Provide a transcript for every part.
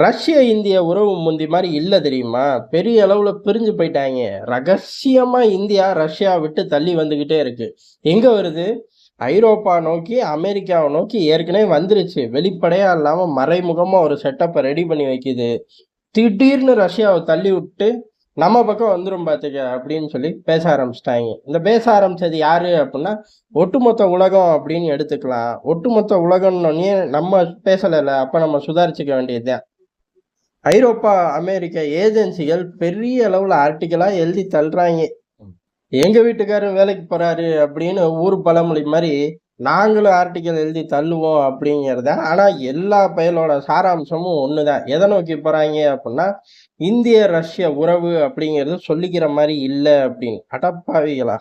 ரஷ்ய இந்திய உறவு முந்தி மாதிரி இல்லை தெரியுமா? பெரிய அளவில் பிரிஞ்சு போயிட்டாங்க ரகசியமாக இந்தியா ரஷ்யா விட்டு தள்ளி வந்துக்கிட்டே இருக்கு. எங்கே வருது? ஐரோப்பா நோக்கி அமெரிக்காவை நோக்கி ஏற்கனவே வந்துருச்சு. வெளிப்படையாக இல்லாமல் மறைமுகமாக ஒரு செட்டப்பை ரெடி பண்ணி வைக்குது. திடீர்னு ரஷ்யாவை தள்ளி விட்டு நம்ம பக்கம் வந்துடும் பார்த்துக்க அப்படின்னு சொல்லி பேச ஆரம்பிச்சிட்டாங்க இந்த பேச ஆரம்பிச்சது யாரு அப்படின்னா ஒட்டுமொத்த உலகம் அப்படின்னு எடுத்துக்கலாம். ஒட்டுமொத்த உலகம்னு நம்ம பேசலைல்ல அப்போ நம்ம சுதாரிச்சுக்க வேண்டியதுதான். ஐரோப்பா அமெரிக்க ஏஜென்சிகள் பெரிய அளவில் ஆர்டிக்கலாக எழுதி தள்ளுறாங்க. எங்கள் வீட்டுக்காரர் வேலைக்கு போகிறாரு அப்படின்னு ஊர் பழமொழி மாதிரி நாங்களும் ஆர்டிக்கல் எழுதி தள்ளுவோம் அப்படிங்கிறத ஆனால் எல்லா பயலோட சாராம்சமும் ஒன்று தான் எதை நோக்கி போகிறாங்க அப்படின்னா இந்திய ரஷ்ய உறவு அப்படிங்கிறது சொல்லிக்கிற மாதிரி இல்லை அப்படின்னு. அடப்பாவிகளா.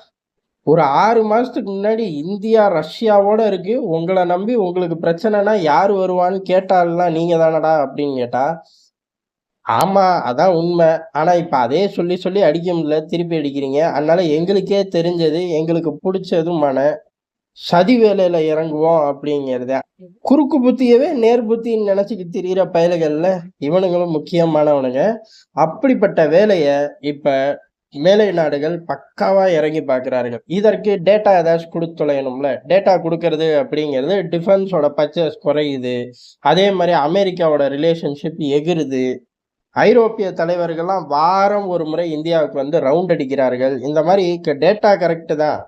ஒரு ஆறு மாதத்துக்கு முன்னாடி இந்தியா ரஷ்யாவோட இருக்கு. உங்களை நம்பி உங்களுக்கு பிரச்சனைனா யார் வருவான்னு கேட்டாலாம் நீங்கள் தானடா அப்படின்னு கேட்டால் ஆமா அதான் உண்மை. ஆனா இப்ப அதே சொல்லி சொல்லி அடிக்க முடியல. திருப்பி அடிக்கிறீங்க. அதனால எங்களுக்கே தெரிஞ்சது எங்களுக்கு பிடிச்சதுமான சதி வேலையில இறங்குவோம் அப்படிங்கிறத. குறுக்கு புத்தியவே நேர் புத்தின்னு நினைச்சுட்டு திரியிற பயலுகள்ல இவனுங்களும் முக்கியமானவனுங்க. அப்படிப்பட்ட வேலைய இப்ப மேலை நாடுகள் பக்காவா இறங்கி பார்க்கிறார்கள் இதற்கு டேட்டா ஏதாச்சும் கொடுத்து தொலையணும்ல? டேட்டா கொடுக்கறது அப்படிங்கிறது டிஃபென்ஸோட பர்ச்சேஸ் குறையுது. அதே மாதிரி அமெரிக்காவோட ரிலேஷன்ஷிப் எகிருது. ஐரோப்பிய தலைவர்கள்லாம் வாரம் ஒரு முறை இந்தியாவுக்கு வந்து ரவுண்ட் அடிக்கிறார்கள். இந்த மாதிரி டேட்டா கரெக்டு தான்.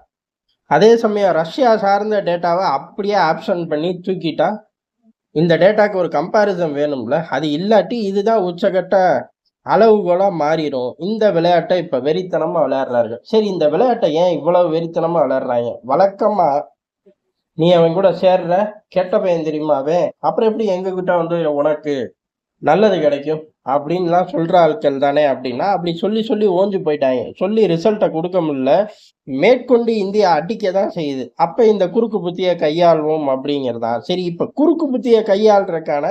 அதே சமயம் ரஷ்யா சார்ந்த டேட்டாவை அப்படியே ஆப்ஷன் பண்ணி தூக்கிட்டா இந்த டேட்டாக்கு ஒரு கம்பாரிசன் வேணும்ல. அது இல்லாட்டி இதுதான் உச்சகட்ட அளவுகோலாக மாறிடும் இந்த விளையாட்டை இப்போ வெறித்தனமாக விளையாடுறார்கள். சரி இந்த விளையாட்டை ஏன் இவ்வளவு வெறித்தனமாக விளையாடுறாங்க? வழக்கமாக நீ அவன் கூட சேர்ற கெட்ட பையன் தெரியுமாவே அப்புறம் எப்படி எங்ககிட்ட வந்து உனக்கு நல்லது கிடைக்கும் அப்படின்லாம் சொல்கிற ஆட்கள் தானே அப்படின்னா அப்படி சொல்லி சொல்லி ஓஞ்சு போயிட்டாங்க. சொல்லி ரிசல்ட்டை கொடுக்க முடியல. மேற்கொண்டு இந்தியா அடிக்க தான் செய்யுது. அப்போ இந்த குறுக்கு புத்தியை கையாள்வோம் அப்படிங்கிறதா? சரி இப்போ குறுக்கு புத்தியை கையாளுறதுக்கான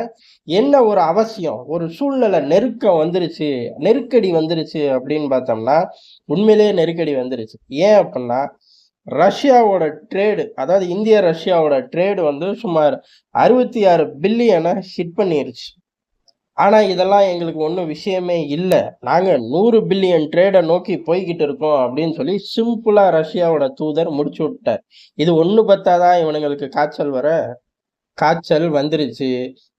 என்ன ஒரு அவசியம்? ஒரு சூழ்நிலை நெருக்கம் வந்துருச்சு. நெருக்கடி வந்துருச்சு அப்படின்னு பார்த்தோம்னா உண்மையிலேயே நெருக்கடி வந்துருச்சு. ஏன் அப்படின்னா ரஷ்யாவோட ட்ரேடு அதாவது இந்திய ரஷ்யாவோட ட்ரேடு வந்து சுமார் அறுபத்தி ஆறு பில்லியனை ஹிட் பண்ணிருச்சு. ஆனால் இதெல்லாம் எங்களுக்கு ஒன்றும் விஷயமே இல்லை. நாங்கள் நூறு பில்லியன் ட்ரேடை நோக்கி போய்கிட்டு இருக்கோம் அப்படின்னு சொல்லி சிம்பிளாக ரஷ்யாவோட தூதர் முடிச்சு விட்டார். இது ஒன்று பத்தாதான் இவனுங்களுக்கு காய்ச்சல் வர? காய்ச்சல் வந்துருச்சு.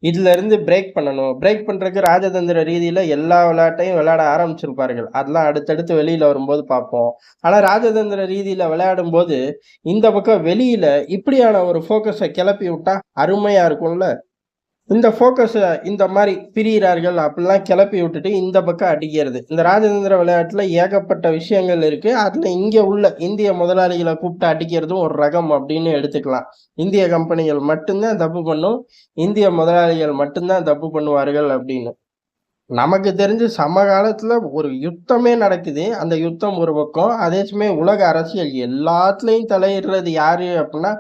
இதுலேருந்து பிரேக் பண்ணணும். பிரேக் பண்ணுறதுக்கு ராஜதந்திர ரீதியில் எல்லா விளையாட்டையும் விளையாட ஆரம்பிச்சிருப்பார்கள். அதெல்லாம் அடுத்தடுத்து வெளியில் வரும்போது பார்ப்போம். ஆனால் ராஜதந்திர ரீதியில் விளையாடும் போது இந்த பக்கம் வெளியில் இப்படியான ஒரு ஃபோக்கஸை கிளப்பி விட்டா அருமையாக இருக்கும்ல? இந்த ஃபோக்கஸை இந்த மாதிரி பிரிகிறார்கள் அப்படிலாம் கிளப்பி விட்டுட்டு இந்த பக்கம் அடிக்கிறது. இந்த ராஜதந்திர விளையாட்டில் ஏகப்பட்ட விஷயங்கள் இருக்குது அதில் இங்கே உள்ள இந்திய முதலாளிகளை கூப்பிட்டு அடிக்கிறதும் ஒரு ரகம் அப்படின்னு எடுத்துக்கலாம். இந்திய கம்பெனிகள் மட்டும்தான் தப்பு பண்ணும். இந்திய முதலாளிகள் மட்டும்தான் தப்பு பண்ணுவார்கள் அப்படின்னு. நமக்கு தெரிஞ்சு சமகாலத்தில் ஒரு யுத்தமே நடக்குது. அந்த யுத்தம் ஒரு பக்கம். அதே சமயம் உலக அரசியல் எல்லாத்துலேயும் தலையிடுறது யார் அப்படின்னா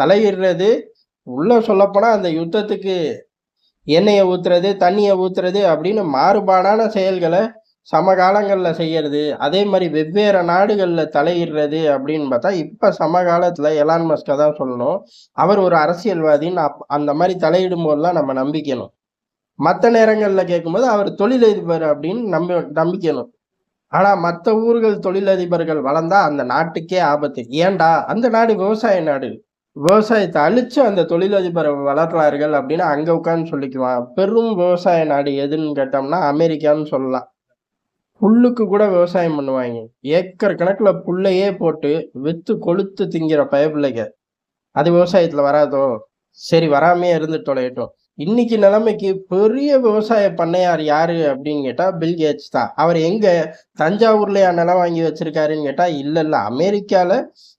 தலையிடுறது உள்ள சொல்லப்போனால் அந்த யுத்தத்துக்கு எண்ணெயை ஊற்றுறது தண்ணியை ஊற்றுறது அப்படின்னு மாறுபாடான செயல்களை சமகாலங்களில் செய்யறது. அதே மாதிரி வெவ்வேறு நாடுகளில் தலையிடுறது அப்படின்னு பார்த்தா இப்போ சமகாலத்தில் எலான் மஸ்கை தான் சொல்லணும். அவர் ஒரு அரசியல்வாதின்னு அப் அந்த மாதிரி தலையிடும் போதெல்லாம் நம்ம நம்பிக்கணும். மற்ற நேரங்களில் கேட்கும்போது அவர் தொழிலதிபர் அப்படின்னு நம்பி நம்பிக்கணும். ஆனால் மற்ற ஊர்கள் தொழிலதிபர்கள் வளர்ந்தா அந்த நாட்டுக்கே ஆபத்து. ஏன்டா? அந்த நாடு விவசாய நாடு. விவசாயத்தை அழிச்சு அந்த தொழிலதிபரை வளர்றார்கள் அப்படின்னு அங்க உட்காந்து சொல்லிக்குவான் பெரும் விவசாய நாடு எதுன்னு கேட்டோம்னா அமெரிக்கான்னு சொல்லலாம். புல்லுக்கு கூட விவசாயம் பண்ணுவாங்க. ஏக்கர் கணக்குல புல்லையே போட்டு வித்து கொளுத்து திங்கிற பயப்பிள்ளைங்க. அது விவசாயத்துல வராதோ? சரி வராமே இருந்து தொலையட்டும். இன்னைக்கு நிலைமைக்கு பெரிய விவசாய பண்ணையார் யாரு அப்படின்னு கேட்டா பில்கேட்ஸ் தான். அவர் எங்க தஞ்சாவூர்லயா நிலம் வாங்கி வச்சிருக்காருன்னு கேட்டா இல்ல இல்ல. அமெரிக்கால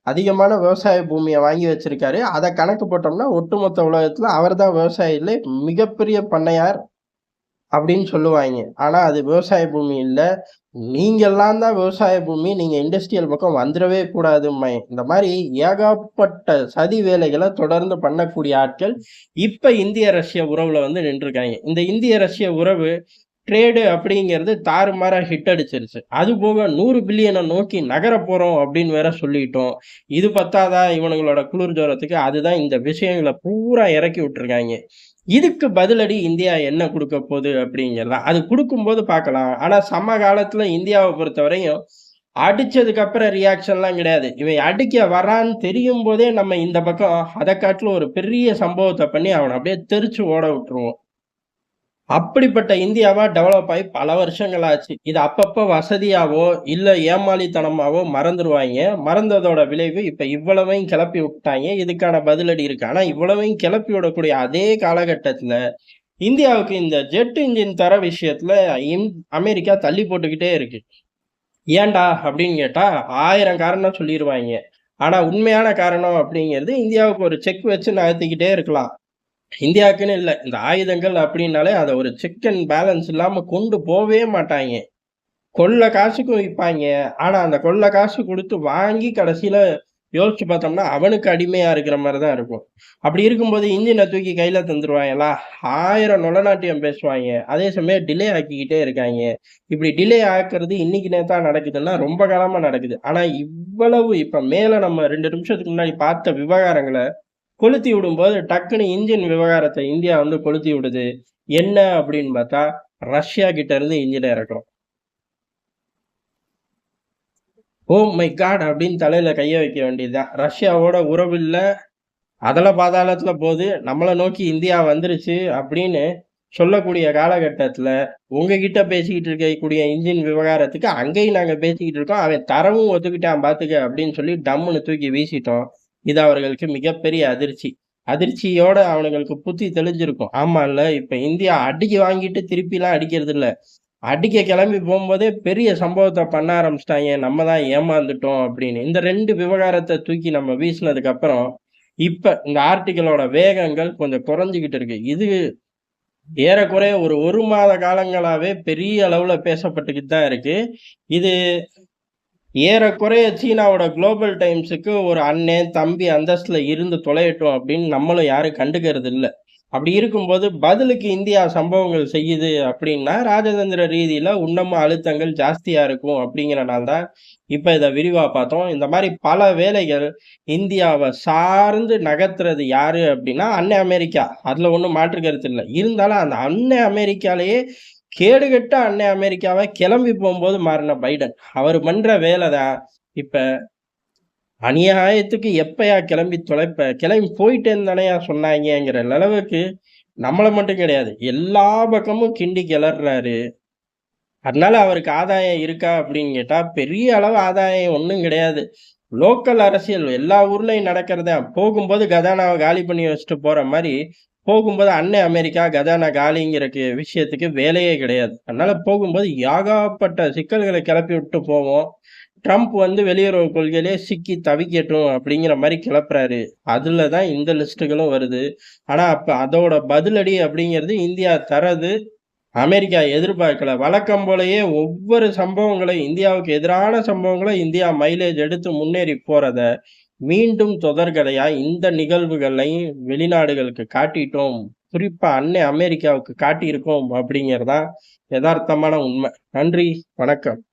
அதிகமான விவசாய பூமியை வாங்கி வச்சிருக்காரு. அதை கணக்கு போட்டோம்னா ஒட்டுமொத்த உலகத்துல அவர் தான் விவசாயில மிகப்பெரிய பண்ணையார் அப்படின்னு சொல்லுவாங்க. ஆனால் அது விவசாய பூமி இல்லை. நீங்கள்லாம் தான் விவசாய பூமி. நீங்கள் இண்டஸ்ட்ரியல் பக்கம் வந்துடவே கூடாதும்மை. இந்த மாதிரி ஏகப்பட்ட சதி வேலைகளை தொடர்ந்து பண்ணக்கூடிய ஆட்கள் இப்போ இந்திய ரஷ்ய உறவில் வந்து நின்றுருக்காங்க. இந்த இந்திய ரஷ்ய உறவு ட்ரேடு அப்படிங்கிறது தாறுமாறாக ஹிட் அடிச்சிருச்சு. அது போக நூறு பில்லியனை நோக்கி நகர போகிறோம் அப்படின்னு வேற சொல்லிட்டோம். இது பத்தாதான் இவனுங்களோட குளிர் ஜோரத்துக்கு அதுதான் இந்த விஷயங்களை பூரா இறக்கி விட்டுருக்காங்க. இதுக்கு பதிலடி இந்தியா என்ன கொடுக்க போகுது அப்படிங்கிறதா? அது கொடுக்கும்போது பார்க்கலாம். ஆனால் சம காலத்தில் இந்தியாவை பொறுத்தவரையும் அடிச்சதுக்கு அப்புறம் ரியாக்ஷன்லாம் கிடையாது. இவன் அடிக்க வரான்னு தெரியும் போதே நம்ம இந்த பக்கம் அதை காட்டிலும் ஒரு பெரிய சம்பவத்தை பண்ணி அவனை அப்படியே தெரிச்சு ஓட விட்டுருவோம். அப்படிப்பட்ட இந்தியாவா டெவலப் ஆகி பல வருஷங்கள் ஆச்சு இது அப்பப்போ வசதியாவோ இல்ல ஏமாளித்தனமாவோ மறந்துடுவாங்க மறந்ததோட விளைவு இப்ப இவ்வளவையும் கிளப்பி விட்டாங்க. இதுக்கான பதிலடி இருக்கு. ஆனா இவ்வளவையும் கிளப்பி விடக்கூடிய அதே காலகட்டத்துல இந்தியாவுக்கு இந்த ஜெட் இன்ஜின் தர விஷயத்துல அமெரிக்கா தள்ளி போட்டுக்கிட்டே இருக்கு. ஏன்டா அப்படின்னு கேட்டா ஆயிரம் காரணம் சொல்லிடுவாங்க ஆனா உண்மையான காரணம் அப்படிங்கிறது இந்தியாவுக்கு ஒரு செக் வச்சு நகர்த்திக்கிட்டே இருக்கலாம். இந்தியாவுக்குன்னு இல்லை. இந்த ஆயுதங்கள் அப்படின்னாலே அதை ஒரு செக் அண்ட் பேலன்ஸ் இல்லாமல் கொண்டு போகவே மாட்டாங்க. கொள்ளை காசுக்கும் விற்பாங்க ஆனால் அந்த கொள்ளை காசு கொடுத்து வாங்கி கடைசியில் யோசிச்சு பார்த்தோம்னா அவனுக்கு அடிமையாக இருக்கிற மாதிரி தான் இருக்கும். அப்படி இருக்கும்போது இன்ஜினை தூக்கி கையில் தந்துடுவாங்களா ஆயிரம் நொலநாட்டியம் பேசுவாங்க. அதே சமயம் டிலே ஆக்கிக்கிட்டே இருக்காங்க. இப்படி டிலே ஆக்குறது இன்னைக்கு நேத்தா நடக்குதுன்னா ரொம்ப காலமாக நடக்குது. ஆனால் இவ்வளவு இப்போ மேலே நம்ம ரெண்டு நிமிஷத்துக்கு முன்னாடி பார்த்த விவகாரங்களை கொளுத்தி விடும்போது டக்குன்னு இன்ஜின் விவகாரத்தை இந்தியா வந்து கொளுத்தி விடுது. என்ன அப்படின்னு பார்த்தா ரஷ்யா கிட்ட இருந்து இன்ஜினை இறக்குறோம். ஓ மை காட் அப்படின்னு தலையில கைய வைக்க வேண்டியதுதான். ரஷ்யாவோட உறவு இல்ல. அதல பாதாளத்துல போகுது. நம்மளை நோக்கி இந்தியா வந்துருச்சு அப்படின்னு சொல்லக்கூடிய காலகட்டத்தில் உங்ககிட்ட பேசிக்கிட்டு இருக்கக்கூடிய இன்ஜின் விவகாரத்துக்கு அங்கேயும் நாங்கள் பேசிக்கிட்டு இருக்கோம். அவன் தரவும் ஒத்துக்கிட்டான் பார்த்துக்க அப்படின்னு சொல்லி டம்முன்னு தூக்கி வீசிட்டோம். இது அவர்களுக்கு மிகப்பெரிய அதிர்ச்சி. அதிர்ச்சியோட அவனுங்களுக்கு புத்தி தெளிஞ்சிருக்கும். ஆமா இல்ல இப்ப இந்தியா அடிக்க வாங்கிட்டு திருப்பிலாம் அடிக்கிறது இல்ல அடிக்க கிளம்பி போகும்போதே பெரிய சம்பவத்தை பண்ண ஆரம்பிச்சிட்டாங்க. நம்ம தான் ஏமாந்துட்டோம் அப்படின்னு. இந்த ரெண்டு விவகாரத்தை தூக்கி நம்ம வீசினதுக்கு அப்புறம் இப்ப இந்த ஆர்டிகளோட வேகங்கள் கொஞ்சம் குறைஞ்சிக்கிட்டு இருக்கு. இது ஏறக்குறைய ஒரு ஒரு மாத காலங்களாவே பெரிய அளவுல பேசப்பட்டுக்கிட்டு தான் இருக்கு. இது ஏறக்குறைய சீனாவோட குளோபல் டைம்ஸுக்கு ஒரு அண்ணன் தம்பி அந்தஸ்தில் இருந்து தொலையட்டும் அப்படின்னு நம்மளும் யாரும் கண்டுக்கிறது இல்லை. அப்படி இருக்கும்போது பதிலுக்கு இந்தியா சம்பவங்கள் செய்யுது அப்படின்னா ராஜதந்திர ரீதியில் இன்னமும் அழுத்தங்கள் ஜாஸ்தியாக இருக்கும் அப்படிங்கிறனால தான் இப்போ இதை விரிவாக பார்த்தோம். இந்த மாதிரி பல வேலைகள் இந்தியாவை சார்ந்து நகர்த்துறது யாரு அப்படின்னா அன்னை அமெரிக்கா. அதில் ஒன்றும் மாற்று கருத்து இல்லை. இருந்தாலும் அந்த அன்னை அமெரிக்காலேயே கேடுகட்ட அன்னை அமெரிக்காவை கிளம்பி போகும்போது மாறின பைடன். அவர் பண்ற வேலை தான் இப்ப அநியாயத்துக்கு எப்பயா கிளம்பி தொலைப்ப கிளம்பி போயிட்டேன்னு தானேயா சொன்னாங்கிற அளவுக்கு நம்மளை மட்டும் கிடையாது. எல்லா பக்கமும் கிண்டி கிளறாரு அதனால அவருக்கு ஆதாயம் இருக்கா அப்படின்னு கேட்டா பெரிய அளவு ஆதாயம் ஒன்றும் கிடையாது. லோக்கல் அரசியல் எல்லா ஊர்லயும் நடக்கிறத போகும்போது கதானாவை காலி பண்ணி வச்சுட்டு போற மாதிரி போகும்போது அன்னை அமெரிக்கா கதானா காலிங்கிற விஷயத்துக்கு வேலையே கிடையாது. அதனால போகும்போது யாகாப்பட்ட சிக்கல்களை கிளப்பி விட்டு போவோம். ட்ரம்ப் வந்து வெளியுறவு கொள்கையிலே சிக்கி தவிக்கட்டும் அப்படிங்கிற மாதிரி கிளப்புறாரு. அதுல தான் இந்த லிஸ்ட்டுகளும் வருது. ஆனா அப்ப அதோட பதிலடி அப்படிங்கிறது இந்தியா தரது. அமெரிக்கா எதிர்பார்க்கல. வழக்கம் போலயே ஒவ்வொரு சம்பவங்களை இந்தியாவுக்கு எதிரான சம்பவங்களை இந்தியா மைலேஜ் எடுத்து முன்னேறி போறத மீண்டும் தொடர்கதையா இந்த நிகழ்வுகளை வெளிநாடுகளுக்கு காட்டிட்டோம். குறிப்பா அன்னை அமெரிக்காவுக்கு காட்டியிருக்கோம் அப்படிங்கிறதா யதார்த்தமான உண்மை. நன்றி வணக்கம்.